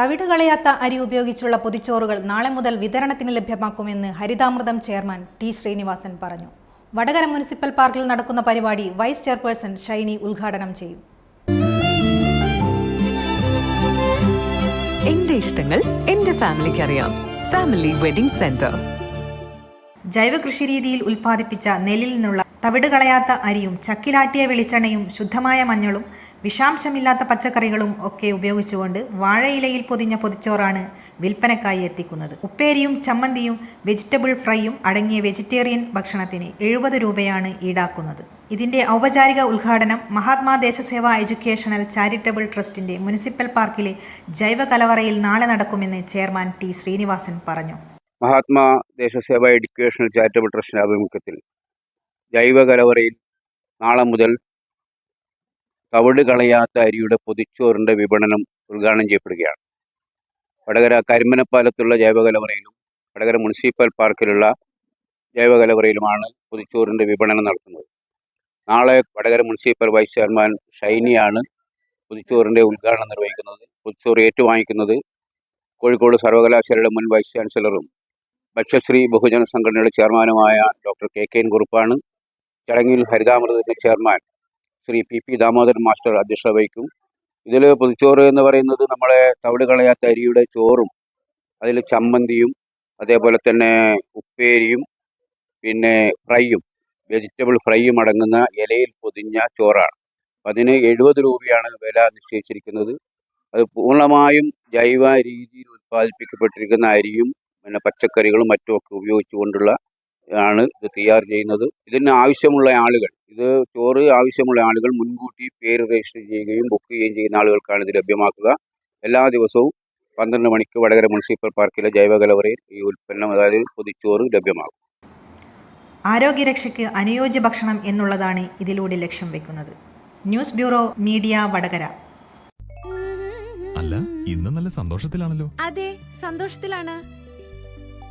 തവിട് കളയാത്ത അരി ഉപയോഗിച്ചുള്ള പൊതിച്ചോറുകൾ നാളെ മുതൽ വിതരണത്തിന് ലഭ്യമാക്കുമെന്ന് ഹരിതാമൃതം ചെയർമാൻ ടി ശ്രീനിവാസൻ പറഞ്ഞു. വടകര മുനിസിപ്പൽ പാർക്കിൽ നടക്കുന്ന പരിപാടി വൈസ് ചെയർപേഴ്സൺ ഷൈനി ഉദ്ഘാടനം ചെയ്യും. എന്റെ ഇഷ്ടങ്ങൾ എന്റെ ഫാമിലിക്ക് അറിയാം. Family wedding centre. ജൈവ കൃഷി രീതിയിൽ ഉൽപ്പാദിപ്പിച്ച നെല്ലിൽ നിന്നുള്ള തവിട് കളയാത്ത അരിയും ചക്കിലാട്ടിയ വെളിച്ചെണ്ണയും ശുദ്ധമായ മഞ്ഞളും വിഷാംശമില്ലാത്ത പച്ചക്കറികളും ഒക്കെ ഉപയോഗിച്ചുകൊണ്ട് വാഴയിലയിൽ പൊതിഞ്ഞ പൊതിച്ചോറാണ് വിൽപ്പനക്കായി എത്തിക്കുന്നത്. ഉപ്പേരിയും ചമ്മന്തിയും വെജിറ്റബിൾ ഫ്രൈയും അടങ്ങിയ വെജിറ്റേറിയൻ ഭക്ഷണത്തിന് എഴുപത് രൂപയാണ് ഈടാക്കുന്നത്. ഇതിന്റെ ഔപചാരിക ഉദ്ഘാടനം മഹാത്മാ ദേശസേവ എഡ്യൂക്കേഷണൽ ചാരിറ്റബിൾ ട്രസ്റ്റിന്റെ മുനിസിപ്പൽ പാർക്കിലെ ജൈവ കലവറയിൽ നാളെ നടക്കുമെന്ന് ചെയർമാൻ ടി ശ്രീനിവാസൻ പറഞ്ഞു. മഹാത്മാ ദേശസേവ എഡ്യൂക്കേഷണൽ ചാരിറ്റബിൾ ട്രസ്റ്റിന്റെ ആഭിമുഖ്യത്തിൽ ജൈവ കലവറയിൽ നാളെ മുതൽ തവിട് കളയാത്ത അരിയുടെ പൊതിച്ചോറിന്റെ വിപണനം ഉദ്ഘാടനം ചെയ്യപ്പെടുകയാണ്. വടകര കരിമനപ്പാലത്തുള്ള ജൈവ കലവറയിലും വടകര മുനിസിപ്പൽ പാർക്കിലുള്ള ജൈവ കലവറയിലുമാണ് പൊതിച്ചോറിന്റെ വിപണനം നടത്തുന്നത്. നാളെ വടകര മുനിസിപ്പൽ വൈസ് ചെയർമാൻ ഷൈനിയാണ് പൊതിച്ചോറിന്റെ ഉദ്ഘാടനം നിർവഹിക്കുന്നത്. പൊതിച്ചോറ് ഏറ്റുവാങ്ങിക്കുന്നത് കോഴിക്കോട് സർവകലാശാലയുടെ മുൻ വൈസ് ചാൻസലറും ഭക്ഷ്യശ്രീ ബഹുജന സംഘടനയുടെ ചെയർമാനുമായ ഡോക്ടർ കെ കെ എൻ കുറുപ്പാണ്. ചടങ്ങിൽ ഹരിതാമൃതത്തിന്റെ chairman Shri P P Damodaran master അധ്യക്ഷത വഹിക്കും ഇതിൽ പുതുച്ചോറ് എന്ന് പറയുന്നത് നമ്മളെ തവിട് കളയാത്ത അരിയുടെ ചോറും അതിൽ ചമ്മന്തിയും അതേപോലെ തന്നെ ഉപ്പേരിയും പിന്നെ ഫ്രൈയും വെജിറ്റബിൾ ഫ്രൈയും അടങ്ങുന്ന ഇലയിൽ പൊതിഞ്ഞ ചോറാണ്. അതിന് എഴുപത് രൂപയാണ് വില നിശ്ചയിച്ചിരിക്കുന്നത്. അത് പൂർണമായും ജൈവ രീതിയിൽ ഉത്പാദിപ്പിക്കപ്പെട്ടിരിക്കുന്ന അരിയും പിന്നെ പച്ചക്കറികളും മറ്റുമൊക്കെ ഉപയോഗിച്ചുകൊണ്ടുള്ള ആണ് ഇത് തയ്യാർ ചെയ്യുന്നത്. ഇതിന് ആവശ്യമുള്ള ആളുകൾ ഇത് ചോറ് ആവശ്യമുള്ള ആളുകൾ മുൻകൂട്ടി പേര് രജിസ്റ്റർ ചെയ്യുകയും ബുക്ക് ചെയ്യുകയും ചെയ്യുന്ന ആളുകൾക്കാണ് ഇത് ലഭ്യമാക്കുക. എല്ലാ ദിവസവും പന്ത്രണ്ട് മണിക്ക് വടകര മുനിസിപ്പൽ പാർക്കിലെ ജൈവ കലവറയിൽ ഈ ഉൽപ്പന്നം അതായത് പൊതിച്ചോറ് ലഭ്യമാകും. ആരോഗ്യരക്ഷയ്ക്ക് അനുയോജ്യ ഭക്ഷണം എന്നുള്ളതാണ് ഇതിലൂടെ ലക്ഷ്യം വെക്കുന്നത്. News bureau media Vadakara. അല്ല ഇന്ന് നല്ല സന്തോഷത്തിലാണല്ലോ. അതെ സന്തോഷത്തിലാണ്.